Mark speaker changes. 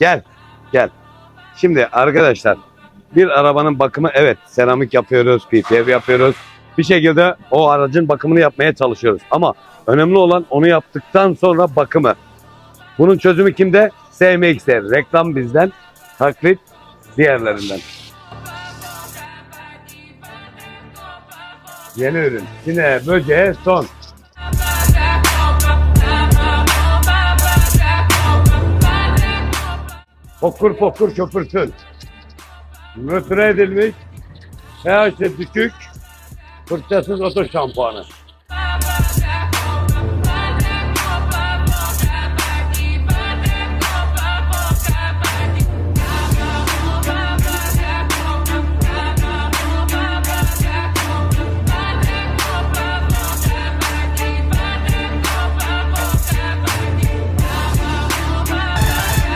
Speaker 1: Gel. Gel. Şimdi arkadaşlar bir arabanın bakımı evet seramik yapıyoruz, PPF yapıyoruz. Bir şekilde o aracın bakımını yapmaya çalışıyoruz. Ama önemli olan onu yaptıktan sonra bakımı. Bunun çözümü kimde? SMX'de. Reklam bizden, taklit diğerlerinden. Yeni ürün. Sineğe, böceğe son. Fokur fokur köpürtün. Nötre edilmiş, pH'i düşük, fırçasız oto şampuanı.